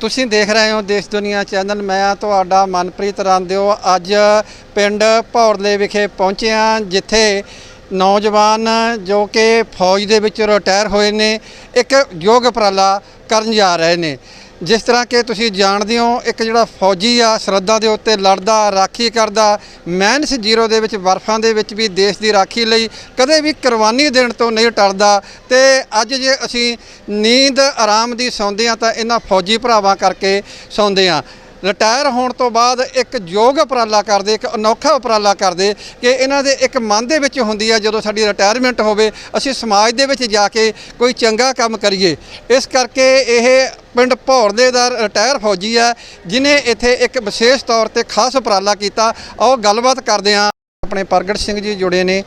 ਤੁਸੀਂ ਦੇਖ ਰਹੇ ਹੋ ਦੇਸ਼ ਦੁਨੀਆ ਚੈਨਲ, ਮੈਂ ਤੁਹਾਡਾ ਮਨਪ੍ਰੀਤ ਰਾਂਦਿਓ ਅੱਜ ਪਿੰਡ ਭੌਰਲੇ ਵਿਖੇ ਪਹੁੰਚੇ ਹਾਂ, ਜਿੱਥੇ ਨੌਜਵਾਨ ਜੋ ਕਿ ਫੌਜ ਦੇ ਵਿੱਚ ਰਿਟਾਇਰ ਹੋਏ ਨੇ, ਇੱਕ ਯੋਗ ਉਪਰਾਲਾ ਕਰਨ ਜਾ ਰਹੇ ਨੇ। ਜਿਸ ਤਰ੍ਹਾਂ ਕਿ ਤੁਸੀਂ ਜਾਣਦੇ ਹੋ, ਇੱਕ ਜਿਹੜਾ ਫੌਜੀ ਆ, ਸਰਹੱਦਾਂ ਦੇ ਉੱਤੇ ਲੜਦਾ, ਰਾਖੀ ਕਰਦਾ, ਮੈਨਸ ਜ਼ੀਰੋ ਦੇ ਵਿੱਚ ਬਰਫਾਂ ਦੇ ਵਿੱਚ ਵੀ ਦੇਸ਼ ਦੀ ਰਾਖੀ ਲਈ ਕਦੇ ਵੀ ਕੁਰਬਾਨੀ ਦੇਣ ਤੋਂ ਨਹੀਂ ਟਲਦਾ ਤੇ ਅੱਜ ਜੇ ਅਸੀਂ ਨੀਂਦ ਆਰਾਮ ਦੀ ਸੌਂਦੇ ਆ ਤਾਂ ਇਹਨਾਂ ਫੌਜੀ ਭਰਾਵਾਂ ਕਰਕੇ ਸੌਂਦੇ ਆ ਰਿਟਾਇਰ ਹੋਣ ਤੋਂ ਬਾਅਦ ਇੱਕ ਯੋਗ ਉਪਰਾਲਾ ਕਰਦੇ, ਇੱਕ ਅਨੋਖਾ ਉਪਰਾਲਾ ਕਰਦੇ ਕਿ ਇਹਨਾਂ ਦੇ ਇੱਕ ਮਨ ਦੇ ਵਿੱਚ ਹੁੰਦੀ ਹੈ ਜਦੋਂ ਸਾਡੀ ਰਿਟਾਇਰਮੈਂਟ ਹੋਵੇ, ਅਸੀਂ ਸਮਾਜ ਦੇ ਵਿੱਚ ਜਾ ਕੇ ਕੋਈ ਚੰਗਾ ਕੰਮ ਕਰੀਏ। ਇਸ ਕਰਕੇ ਇਹ ਪਿੰਡ ਭੌਰਦੇ ਦਾ ਰਿਟਾਇਰ ਫੌਜੀ ਹੈ ਜਿਨੇ ਇੱਥੇ ਇੱਕ ਵਿਸ਼ੇਸ਼ ਤੌਰ ਤੇ ਖਾਸ ਉਪਰਾਲਾ ਕੀਤਾ। ਆਓ ਗੱਲਬਾਤ ਕਰਦੇ ਹਾਂ। ਆਪਣੇ ਪ੍ਰਗਟ ਸਿੰਘ ਜੀ ਜੁੜੇ ਨੇ।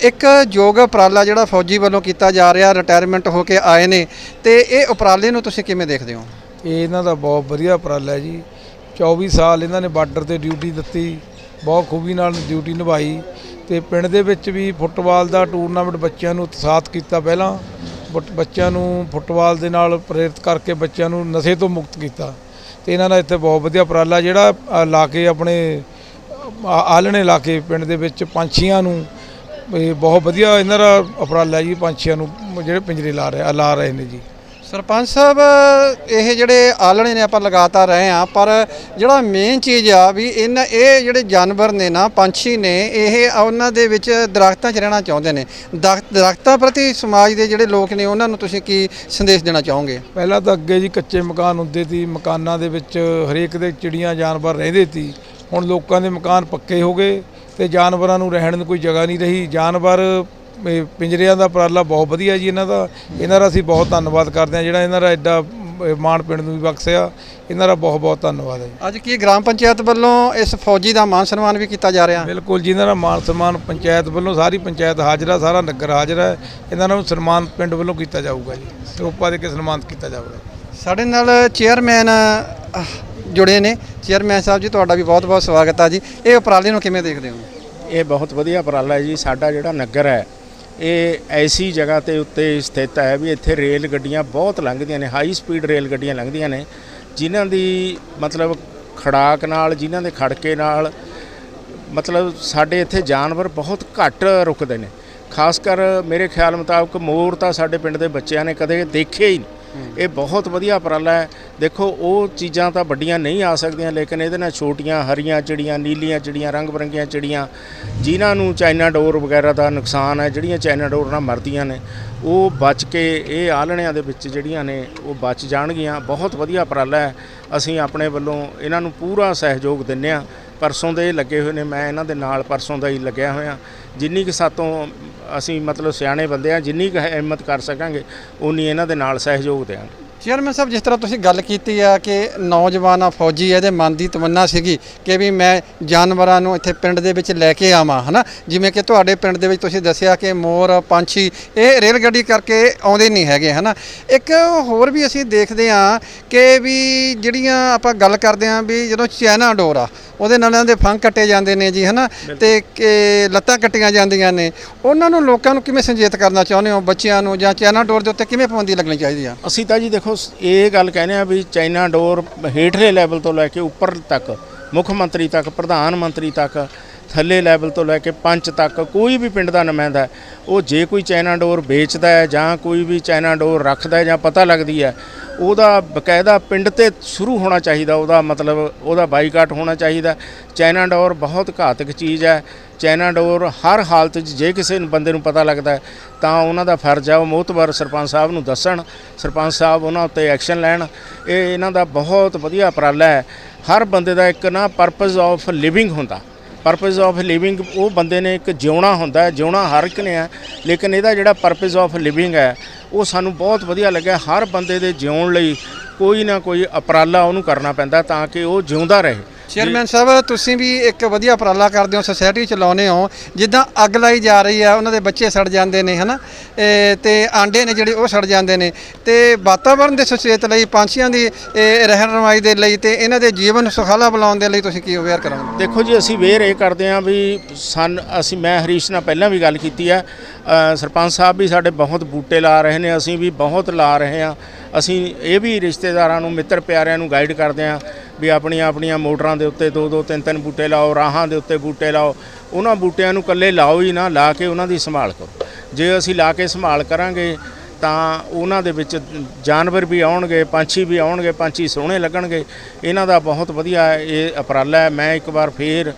ਇੱਕ ਯੋਗ ਉਪਰਾਲਾ ਜਿਹੜਾ ਫੌਜੀ ਵੱਲੋਂ ਕੀਤਾ ਜਾ ਰਿਹਾ ਰਿਟਾਇਰਮੈਂਟ ਹੋ ਕੇ ਆਏ ਨੇ। ਤੇ ਇਹ ਉਪਰਾਲੇ ਨੂੰ ਤੁਸੀਂ ਕਿਵੇਂ ਦੇਖਦੇ ਹੋ? ਇਹ ਇਹਨਾਂ ਦਾ ਬਹੁਤ ਵਧੀਆ ਉਪਰਾਲਾ ਹੈ ਜੀ। 24 ਸਾਲ ਇਹਨਾਂ ਨੇ ਬਾਰਡਰ ਤੇ ਡਿਊਟੀ ਦਿੱਤੀ, ਬਹੁਤ ਖੂਬੀ ਨਾਲ ਡਿਊਟੀ ਨਿਭਾਈ ਤੇ ਪਿੰਡ ਦੇ ਵਿੱਚ ਵੀ ਫੁੱਟਬਾਲ ਦਾ ਟੂਰਨਾਮੈਂਟ ਬੱਚਿਆਂ ਨੂੰ ਉਤਸ਼ਾਹਿਤ ਕੀਤਾ ਪਹਿਲਾਂ, ਬਟ ਬੱਚਿਆਂ ਨੂੰ ਫੁੱਟਬਾਲ ਦੇ ਨਾਲ ਪ੍ਰੇਰਿਤ ਕਰਕੇ ਬੱਚਿਆਂ ਨੂੰ ਨਸ਼ੇ ਤੋਂ ਮੁਕਤ ਕੀਤਾ ਤੇ ਇਹਨਾਂ ਦਾ ਇੱਥੇ ਬਹੁਤ ਵਧੀਆ ਉਪਰਾਲਾ ਜਿਹੜਾ ਲਾ ਕੇ ਆਪਣੇ ਆ- ਆਲਣੇ ਲਾ ਕੇ ਪਿੰਡ ਦੇ ਵਿੱਚ ਪੰਛੀਆਂ ਨੂੰ ਬਹੁਤ ਵਧੀਆ ਇਹਨਾਂ ਦਾ ਉਪਰਾਲਾ ਜੀ, ਪੰਛੀਆਂ ਨੂੰ ਜਿਹੜੇ ਪਿੰਜਰੇ ਲਾ ਰਹੇ ਲਾ ਰਹੇ ਨੇ ਜੀ। ਸਰਪੰਚ ਸਾਹਿਬ, ਇਹ ਜਿਹੜੇ ਆਲਣੇ ਨੇ ਆਪਾਂ ਲਗਾਤਾਰ ਰਹੇ ਆ ਪਰ ਜਿਹੜਾ ਮੇਨ ਚੀਜ਼ ਆ ਵੀ ਇਹਨਾਂ ਇਹ ਜਿਹੜੇ ਜਾਨਵਰ ਨੇ ਨਾ, ਪੰਛੀ ਨੇ, ਇਹ ਉਹਨਾਂ ਦੇ ਵਿੱਚ ਦਰਖਤਾਂ 'ਚ ਰਹਿਣਾ ਚਾਹੁੰਦੇ ਨੇ। ਦਰਖਤ ਦਰਖਤਾਂ ਪ੍ਰਤੀ ਸਮਾਜ ਦੇ ਜਿਹੜੇ ਲੋਕ ਨੇ, ਉਹਨਾਂ ਨੂੰ ਤੁਸੀਂ ਕੀ ਸੰਦੇਸ਼ ਦੇਣਾ ਚਾਹੋਗੇ? ਪਹਿਲਾਂ ਤਾਂ ਅੱਗੇ ਜੀ ਕੱਚੇ ਮਕਾਨ ਹੁੰਦੇ ਸੀ, ਮਕਾਨਾਂ ਦੇ ਵਿੱਚ ਹਰੇਕ ਦੇ ਚਿੜੀਆਂ, ਜਾਨਵਰ ਰਹਿੰਦੇ ਸੀ। ਹੁਣ ਲੋਕਾਂ ਦੇ ਮਕਾਨ ਪੱਕੇ ਹੋ ਗਏ ਤੇ ਜਾਨਵਰਾਂ ਨੂੰ ਰਹਿਣ ਨੂੰ ਕੋਈ ਜਗ੍ਹਾ ਨਹੀਂ ਰਹੀ। ਜਾਨਵਰ ਪਿੰਜਰਿਆਂ ਦਾ ਉਪਰਾਲਾ ਬਹੁਤ ਵਧੀਆ ਜੀ ਇਹਨਾਂ ਦਾ। ਇਹਨਾਂ ਦਾ ਅਸੀਂ ਬਹੁਤ ਧੰਨਵਾਦ ਕਰਦੇ ਹਾਂ ਜਿਹੜਾ ਇਹਨਾਂ ਦਾ ਐਡਾ ਮਾਣ ਪਿੰਡ ਨੂੰ ਵੀ ਬਖਸ਼ਿਆ। ਇਹਨਾਂ ਦਾ ਬਹੁਤ ਬਹੁਤ ਧੰਨਵਾਦ ਹੈ ਅੱਜ ਕੀ ਗ੍ਰਾਮ ਪੰਚਾਇਤ ਵੱਲੋਂ ਇਸ ਫੌਜੀ ਦਾ ਮਾਨ ਸਨਮਾਨ ਵੀ ਕੀਤਾ ਜਾ ਰਿਹਾ? ਬਿਲਕੁਲ ਜੀ ਇਹਨਾਂ ਦਾ ਮਾਨ ਸਨਮਾਨ ਪੰਚਾਇਤ ਵੱਲੋਂ ਸਾਰੀ ਪੰਚਾਇਤ ਹਾਜ਼ਰ ਸਾਰਾ ਨਗਰ ਹਾਜ਼ਰ ਹੈ ਇਹਨਾਂ ਨੂੰ ਸਨਮਾਨ ਪਿੰਡ ਵੱਲੋਂ ਕੀਤਾ ਜਾਊਗਾ ਜੀ। ਸਰੂਪਾ ਦੇ ਕੇ ਸਨਮਾਨਿਤ ਕੀਤਾ ਜਾਊਗਾ। ਸਾਡੇ ਨਾਲ ਚੇਅਰਮੈਨ ਜੁੜੇ ਨੇ। ਚੇਅਰਮੈਨ ਸਾਹਿਬ ਜੀ ਤੁਹਾਡਾ ਵੀ ਬਹੁਤ ਬਹੁਤ ਸਵਾਗਤ ਆ ਜੀ। ਇਹ ਉਪਰਾਲੇ ਨੂੰ ਕਿਵੇਂ ਦੇਖਦੇ ਹੋ? ਇਹ ਬਹੁਤ ਵਧੀਆ ਉਪਰਾਲਾ ਹੈ ਜੀ। ਸਾਡਾ ਜਿਹੜਾ ਨਗਰ ਹੈ ਇਹ ਐਸੀ ਜਗ੍ਹਾ ਤੇ ਉੱਤੇ ਸਥਿਤ ਹੈ ਵੀ ਇੱਥੇ ਰੇਲ ਗੱਡੀਆਂ ਬਹੁਤ ਲੰਘਦੀਆਂ ਨੇ ਹਾਈ ਸਪੀਡ ਰੇਲ ਗੱਡੀਆਂ ਲੰਘਦੀਆਂ ਨੇ ਜਿਨ੍ਹਾਂ ਦੀ ਮਤਲਬ ਖੜਾਕ ਨਾਲ ਜਿਨ੍ਹਾਂ ਦੇ ਖੜਕੇ ਨਾਲ ਮਤਲਬ ਸਾਡੇ ਇੱਥੇ ਜਾਨਵਰ ਬਹੁਤ ਘੱਟ ਰੁਕਦੇ ਨੇ। ਖਾਸ ਕਰ ਮੇਰੇ ਖਿਆਲ ਮੁਤਾਬਕ ਮੋਰ ਤਾਂ ਸਾਡੇ ਪਿੰਡ ਦੇ ਬੱਚਿਆਂ ਨੇ ਕਦੇ ਦੇਖੇ ਹੀ ਨਹੀਂ। ਇਹ ਬਹੁਤ ਵਧੀਆ ਉਪਰਾਲਾ ਹੈ। ਦੇਖੋ, ਉਹ ਚੀਜ਼ਾਂ ਤਾਂ ਵੱਡੀਆਂ ਨਹੀਂ ਆ ਸਕਦੀਆਂ, ਲੇਕਿਨ ਇਹਦੇ ਨਾਲ ਛੋਟੀਆਂ, ਹਰੀਆਂ ਚਿੜੀਆਂ, ਨੀਲੀਆਂ ਚਿੜੀਆਂ ਰੰਗ ਬਰੰਗੀਆਂ ਚਿੜੀਆਂ, ਜਿਨ੍ਹਾਂ ਨੂੰ ਚਾਈਨਾ ਡੋਰ ਵਗੈਰਾ ਦਾ ਨੁਕਸਾਨ ਹੈ, ਜਿਹੜੀਆਂ ਚਾਈਨਾ ਡੋਰ ਨਾਲ ਮਰਦੀਆਂ ਨੇ, ਉਹ ਬਚ ਕੇ ਇਹ ਆਲਣਿਆਂ ਦੇ ਵਿੱਚ ਜਿਹੜੀਆਂ ਨੇ, ਉਹ ਬਚ ਜਾਣਗੀਆਂ। ਬਹੁਤ ਵਧੀਆ ਉਪਰਾਲਾ ਹੈ। ਅਸੀਂ ਆਪਣੇ ਵੱਲੋਂ ਇਹਨਾਂ ਨੂੰ ਪੂਰਾ ਸਹਿਯੋਗ ਦਿੰਦੇ ਹਾਂ। ਪਰਸੋਂ ਦੇ ਲੱਗੇ ਹੋਏ ਨੇ, ਮੈਂ ਇਹਨਾਂ ਦੇ ਨਾਲ ਪਰਸੋਂ ਦਾ ਹੀ ਲੱਗਿਆ ਹੋਇਆ। ਜਿੰਨੀ ਕਿ ਸਾਤੋਂ ਅਸੀਂ ਮਤਲਬ ਸਿਆਣੇ ਬੰਦੇ ਆ ਜਿੰਨੀ ਕੁ ਹਿੰਮਤ ਕਰ ਸਕਾਂਗੇ ਉਨੀ ਇਹਨਾਂ ਦੇ ਨਾਲ ਸਹਿਯੋਗ ਦੇਵਾਂਗੇ ਚੇਅਰਮੈਨ ਸਾਹਿਬ ਜਿਸ ਤਰ੍ਹਾਂ ਤੁਸੀਂ ਗੱਲ ਕੀਤੀ ਆ ਕਿ ਨੌਜਵਾਨ ਆ ਫੌਜੀ ਇਹਦੇ ਮਨ ਦੀ ਤਮੰਨਾ ਸੀਗੀ ਕਿ ਵੀ ਮੈਂ ਜਾਨਵਰਾਂ ਨੂੰ ਇੱਥੇ ਪਿੰਡ ਦੇ ਵਿੱਚ ਲੈ ਕੇ ਆਵਾਂ ਹਨਾ? ਜਿਵੇਂ ਕਿ ਤੁਹਾਡੇ ਪਿੰਡ ਦੇ ਵਿੱਚ ਤੁਸੀਂ ਦੱਸਿਆ ਕਿ ਮੋਰ ਪੰਛੀ ਇਹ ਰੇਲ ਗੱਡੀ ਕਰਕੇ ਆਉਂਦੇ ਨਹੀਂ ਹੈਗੇ ਹਨਾ? ਇੱਕ ਹੋਰ ਵੀ ਅਸੀਂ ਦੇਖਦੇ ਆ ਕਿ ਵੀ ਜਿਹੜੀਆਂ ਆਪਾਂ ਗੱਲ ਕਰਦੇ ਆ ਵੀ ਜਦੋਂ ਚਾਈਨਾ ਡੋਰ ਆ ਉਹਦੇ ਨਾਲ ਇਹਨਾਂ ਦੇ ਫੰਗ ਕੱਟੇ ਜਾਂਦੇ ਨੇ ਜੀ ਹਨਾ? ਤੇ ਕਿ ਲੱਤਾਂ ਕੱਟੀਆਂ ਜਾਂਦੀਆਂ ਨੇ। ਉਹਨਾਂ ਨੂੰ ਲੋਕਾਂ ਨੂੰ ਕਿਵੇਂ ਸੰਜੇਤ ਕਰਨਾ ਚਾਹੁੰਦੇ ਹੋ? ਬੱਚਿਆਂ ਨੂੰ ਜਾਂ ਚਾਈਨਾ ਡੋਰ ਦੇ ਉੱਤੇ ਕਿਵੇਂ ਪਾਬੰਦੀ ਲੱਗਣੀ ਚਾਹੀਦੀ ਆ? ਅਸੀਂ ਤਾਂ ਜੀ ਦੇਖੋ ਸ- ਇਹ ਗੱਲ ਕਹਿੰਦੇ ਆ ਵੀ ਚਾਈਨਾ ਡੋਰ ਹੇਠਲੇ ਲੈਵਲ ਤੋਂ ਲੈ ਕੇ ਉੱਪਰ ਤੱਕ ਮੁੱਖ ਮੰਤਰੀ ਤੱਕ, ਪ੍ਰਧਾਨ ਮੰਤਰੀ ਤੱਕ ਥੱਲੇ ਲੈਵਲ ਤੋਂ ਲੈ ਕੇ ਪੰਚ ਤੱਕ ਕੋਈ ਵੀ ਪਿੰਡ ਦਾ ਨੁਮਾਇੰਦਾ ਉਹ ਜੇ ਕੋਈ ਚਾਈਨਾ ਡੋਰ ਵੇਚਦਾ ਹੈ ਜਾਂ ਕੋਈ ਵੀ ਚਾਈਨਾ ਡੋਰ ਰੱਖਦਾ ਹੈ ਜਾਂ ਪਤਾ ਲੱਗਦੀ ਹੈ, ਉਹਦਾ ਬਕਾਇਦਾ ਪਿੰਡ ਤੇ ਸ਼ੁਰੂ ਹੋਣਾ ਚਾਹੀਦਾ, ਉਹਦਾ ਮਤਲਬ ਉਹਦਾ ਬਾਈਕਾਟ ਹੋਣਾ ਚਾਹੀਦਾ। ਚਾਈਨਾ ਡੋਰ ਬਹੁਤ ਘਾਤਕ ਚੀਜ਼ ਹੈ। ਚਾਈਨਾ ਡੋਰ ਹਰ ਹਾਲਤ 'ਚ ਜੇ ਕਿਸੇ ਬੰਦੇ ਨੂੰ ਪਤਾ ਲੱਗਦਾ ਤਾਂ ਉਹਨਾਂ ਦਾ ਫਰਜ਼ ਹੈ, ਉਹ ਮੋਹਤਬਰ ਸਰਪੰਚ ਸਾਹਿਬ ਨੂੰ ਦੱਸਣ, ਸਰਪੰਚ ਸਾਹਿਬ ਉਹਨਾਂ ਉੱਤੇ ਐਕਸ਼ਨ ਲੈਣ। ਇਹ ਇਹਨਾਂ ਦਾ ਬਹੁਤ ਵਧੀਆ ਉਪਰਾਲਾ ਹੈ। ਹਰ ਬੰਦੇ ਦਾ ਇੱਕ ਨਾ ਪਰਪਸ ਆਫ ਲਿਵਿੰਗ ਹੁੰਦਾ। ਪਰਪਸ ਆਫ ਲਿਵਿੰਗ ਉਹ ਬੰਦੇ ਨੇ ਇੱਕ ਜਿਉਣਾ ਹੁੰਦਾ ਜਿਉਣਾ ਹਰ ਇੱਕ ਨੇ ਹੈ, ਲੇਕਿਨ ਇਹਦਾ ਜਿਹੜਾ ਪਰਪਸ ਆਫ ਲਿਵਿੰਗ ਹੈ, ਉਹ ਸਾਨੂੰ ਬਹੁਤ ਵਧੀਆ ਲੱਗਿਆ। ਹਰ ਬੰਦੇ ਦੇ ਜਿਉਣ ਲਈ ਕੋਈ ਨਾ ਕੋਈ ਉਪਰਾਲਾ ਉਹਨੂੰ ਕਰਨਾ ਪੈਂਦਾ ਤਾਂ ਕਿ ਉਹ ਜਿਉਂਦਾ ਰਹੇ। ਚੇਅਰਮੈਨ ਸਾਹਿਬ, ਤੁਸੀਂ ਵੀ ਇੱਕ ਵਧੀਆ ਉਪਰਾਲਾ ਕਰਦੇ ਹੋ ਸੁਸਾਇਟੀ ਚਲਾਉਂਦੇ ਹੋ। ਜਿੱਦਾਂ ਅੱਗ ਲਾਈ ਜਾ ਰਹੀ ਆ, ਉਹਨਾਂ ਦੇ ਬੱਚੇ ਸੜ ਜਾਂਦੇ ਨੇ, ਹਨਾ? ਇਹ ਤੇ ਆਂਡੇ ਨੇ ਜਿਹੜੇ, ਉਹ ਸੜ ਜਾਂਦੇ ਨੇ। ਤੇ ਵਾਤਾਵਰਣ ਦੇ ਸੁਚੇਤ ਲਈ, ਪੰਛੀਆਂ ਦੀ ਰਹਿਣ ਰਮਾਈ ਦੇ ਲਈ ਤੇ ਇਹਨਾਂ ਦੇ ਜੀਵਨ ਨੂੰ ਸੁਖਾਲਾ ਬਣਾਉਣ ਦੇ ਲਈ ਤੁਸੀਂ ਕੀ ਅਵੇਅਰ ਕਰਾਂਗੇ? ਦੇਖੋ ਜੀ, ਅਸੀਂ ਵੇਅਰ ਇਹ ਕਰਦੇ ਹਾਂ ਵੀ ਸਨ, ਅਸੀਂ, ਮੈਂ ਹਰੀਸ਼ ਨਾਲ ਪਹਿਲਾਂ ਵੀ ਗੱਲ ਕੀਤੀ ਹੈ ਸਰਪੰਚ ਸਾਹਿਬ ਵੀ ਸਾਡੇ ਬਹੁਤ ਬੂਟੇ ਲਾ ਰਹੇ ਨੇ, ਅਸੀਂ ਵੀ ਬਹੁਤ ਲਾ ਰਹੇ ਹਾਂ। ਅਸੀਂ ਇਹ ਵੀ ਰਿਸ਼ਤੇਦਾਰਾਂ ਨੂੰ, ਮਿੱਤਰ ਪਿਆਰਿਆਂ ਨੂੰ ਗਾਈਡ ਕਰਦੇ ਹਾਂ ਵੀ ਆਪਣੀਆਂ ਆਪਣੀਆਂ ਮੋਟਰਾਂ ਦੇ ਉੱਤੇ ਦੋ ਦੋ ਤਿੰਨ ਤਿੰਨ ਬੂਟੇ ਲਾਓ, ਰਾਹਾਂ ਦੇ ਉੱਤੇ ਬੂਟੇ ਲਾਓ। ਉਹਨਾਂ ਬੂਟਿਆਂ ਨੂੰ ਇਕੱਲੇ ਲਾਓ ਹੀ ਨਾ, ਲਾ ਕੇ ਉਹਨਾਂ ਦੀ ਸੰਭਾਲ ਕਰੋ। ਜੇ ਅਸੀਂ ਲਾ ਕੇ ਸੰਭਾਲ ਕਰਾਂਗੇ, ਤਾਂ ਉਹਨਾਂ ਦੇ ਵਿੱਚ ਜਾਨਵਰ ਵੀ ਆਉਣਗੇ, ਪੰਛੀ ਵੀ ਆਉਣਗੇ, ਪੰਛੀ ਸੋਹਣੇ ਲੱਗਣਗੇ। ਇਹਨਾਂ ਦਾ ਬਹੁਤ ਵਧੀਆ ਇਹ ਉਪਰਾਲਾ ਹੈ। ਮੈਂ ਇੱਕ ਵਾਰ ਫੇਰ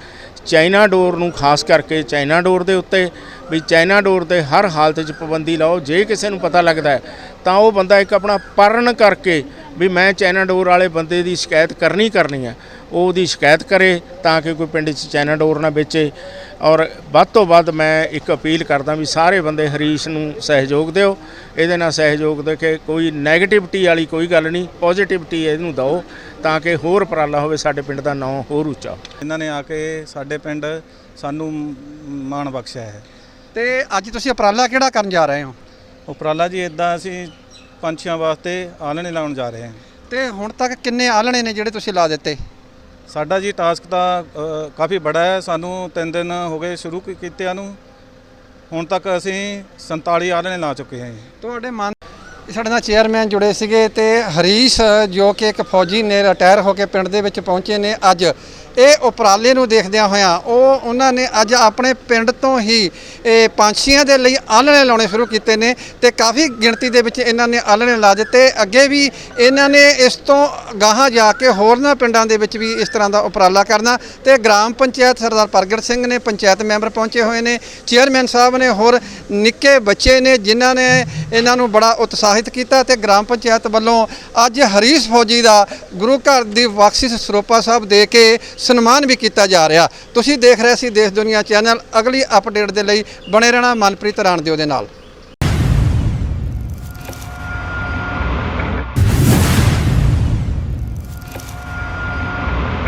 ਚਾਈਨਾ ਡੋਰ ਨੂੰ ਖਾਸ ਕਰਕੇ ਚਾਈਨਾ ਡੋਰ ਦੇ ਉੱਤੇ ਵੀ ਚਾਈਨਾ ਡੋਰ ਤੇ ਹਰ ਹਾਲਤ 'ਚ ਪਾਬੰਦੀ ਲਾਓ, ਜੇ ਕਿਸੇ ਨੂੰ ਪਤਾ ਲੱਗਦਾ ਤਾਂ ਉਹ ਬੰਦਾ ਇੱਕ ਆਪਣਾ ਪਰਨ ਕਰਕੇ ਵੀ ਮੈਂ ਚਾਈਨਾ ਡੋਰ ਵਾਲੇ ਬੰਦੇ ਦੀ ਸ਼ਿਕਾਇਤ ਕਰਨੀ ਕਰਨੀ ਹੈ। ਉਹ ਉਹਦੀ ਸ਼ਿਕਾਇਤ ਕਰੇ ਤਾਂ ਕਿ ਕੋਈ ਪਿੰਡ 'ਚ ਚਾਈਨਾ ਡੋਰ ਨਾ ਵੇਚੇ। ਔਰ ਵੱਧ ਤੋਂ ਵੱਧ ਮੈਂ ਇੱਕ ਅਪੀਲ ਕਰਦਾ ਵੀ ਸਾਰੇ ਬੰਦੇ ਹਰੀਸ਼ ਨੂੰ ਸਹਿਯੋਗ ਦਿਓ। ਇਹਦੇ ਨਾਲ ਸਹਿਯੋਗ ਦੇ ਕੇ ਕੋਈ 네ਗੇਟਿਵਿਟੀ ਵਾਲੀ ਕੋਈ ਗੱਲ ਨਹੀਂ ਪੋਜ਼ਿਟਿਵਿਟੀ ਇਹਨੂੰ ਦਿਓ ਤਾਂ ਕਿ ਹੋਰ ਉਪਰਾਲਾ ਹੋਵੇ ਸਾਡੇ ਪਿੰਡ ਦਾ ਨਾਂ ਹੋਰ ਉੱਚਾ ਇਹਨਾਂ ਨੇ ਆ ਕੇ ਸਾਡੇ ਪਿੰਡ ਸਾਨੂੰ ਮਾਣ ਬਖਸ਼ਿਆ ਹੈ। ਤੇ ਅੱਜ ਤੁਸੀਂ ਉਪਰਾਲਾ ਕਿਹੜਾ ਕਰਨ ਜਾ ਰਹੇ ਹੋ? ਉਪਰਾਲਾ ਜੀ ਇਦਾਂ ਅਸੀਂ ਪੰਛੀਆਂ ਵਾਸਤੇ ਆਲਣੇ ਲਾਉਣ ਜਾ ਰਹੇ ਹਾਂ। ਤੇ ਹੁਣ ਤੱਕ ਕਿੰਨੇ ਆਲਣੇ ਨੇ ਜਿਹੜੇ ਤੁਸੀਂ ਲਾ ਦਿੱਤੇ? ਸਾਡਾ ਜੀ ਟਾਸਕ ਤਾਂ ਕਾਫੀ ਬੜਾ ਹੈ। ਸਾਨੂੰ 3 ਦਿਨ ਹੋ ਗਏ ਸ਼ੁਰੂ ਕੀਤਿਆਂ ਨੂੰ। ਹੁਣ ਤੱਕ ਅਸੀਂ 47 ਆਲਣੇ ਲਾ ਚੁੱਕੇ ਹਾਂ ਤੁਹਾਡੇ ਮਨ ਸਾਡੇ ਨਾਲ ਚੇਅਰਮੈਨ ਜੁੜੇ ਸੀਗੇ ਤੇ ਹਰੀਸ਼, ਜੋ ਕਿ ਇੱਕ ਫੌਜੀ ਨੇ ਰਿਟਾਇਰ ਹੋ ਕੇ ਪਿੰਡ ਦੇ ਵਿੱਚ ਪਹੁੰਚੇ ਨੇ ਅੱਜ। ਇਹ ਉਪਰਾਲੇ ਨੂੰ ਦੇਖਦਿਆਂ ਹੋਇਆਂ ਉਹ, ਉਹਨਾਂ ਨੇ ਅੱਜ ਆਪਣੇ ਪਿੰਡ ਤੋਂ ਹੀ, ਇਹ ਪੰਛੀਆਂ ਦੇ ਲਈ ਆਲਣੇ ਲਾਉਣੇ ਸ਼ੁਰੂ ਕੀਤੇ ਨੇ ਤੇ ਕਾਫੀ ਗਿਣਤੀ ਦੇ ਵਿੱਚ ਇਹਨਾਂ ਨੇ ਆਲਣੇ ਲਾ ਦਿੱਤੇ। ਅੱਗੇ ਵੀ ਇਹਨਾਂ ਨੇ ਇਸ ਤੋਂ ਗਾਹਾਂ ਜਾ ਕੇ ਹੋਰਨਾਂ ਪਿੰਡਾਂ ਦੇ ਵਿੱਚ ਵੀ ਇਸ ਤਰ੍ਹਾਂ ਦਾ ਉਪਰਾਲਾ ਕਰਨਾ ਤੇ ਗ੍ਰਾਮ ਪੰਚਾਇਤ ਸਰਦਾਰ ਪ੍ਰਗਟ ਸਿੰਘ ਨੇ ਪੰਚਾਇਤ ਮੈਂਬਰ ਪਹੁੰਚੇ ਹੋਏ ਨੇ, ਚੇਅਰਮੈਨ ਸਾਹਿਬ ਨੇ ਹੋਰ ਨਿੱਕੇ ਬੱਚੇ ਨੇ ਜਿਨ੍ਹਾਂ ਨੇ ਇਹਨਾਂ ਨੂੰ ਬੜਾ ਉਤਸ਼ਾਹਿਤ ਕੀਤਾ ਤੇ ਗ੍ਰਾਮ ਪੰਚਾਇਤ ਵੱਲੋਂ ਅੱਜ ਹਰੀਸ਼ ਫੌਜੀ ਦਾ ਗੁਰੂ ਘਰ ਦੀ ਬਖਸ਼ਿਸ਼ ਸਰੋਪਾ ਸਾਹਿਬ ਦੇ ਕੇ ਸਨਮਾਨ ਵੀ ਕੀਤਾ ਜਾ ਰਿਹਾ। ਤੁਸੀਂ ਦੇਖ ਰਹੇ ਸੀ ਦੇਸ਼ ਦੁਨੀਆ ਚੈਨਲ, ਅਗਲੀ ਅਪਡੇਟ ਦੇ ਲਈ ਬਣੇ ਰਹਿਣਾ ਮਨਪ੍ਰੀਤ ਰਾਣਦਿਓ ਦੇ ਨਾਲ।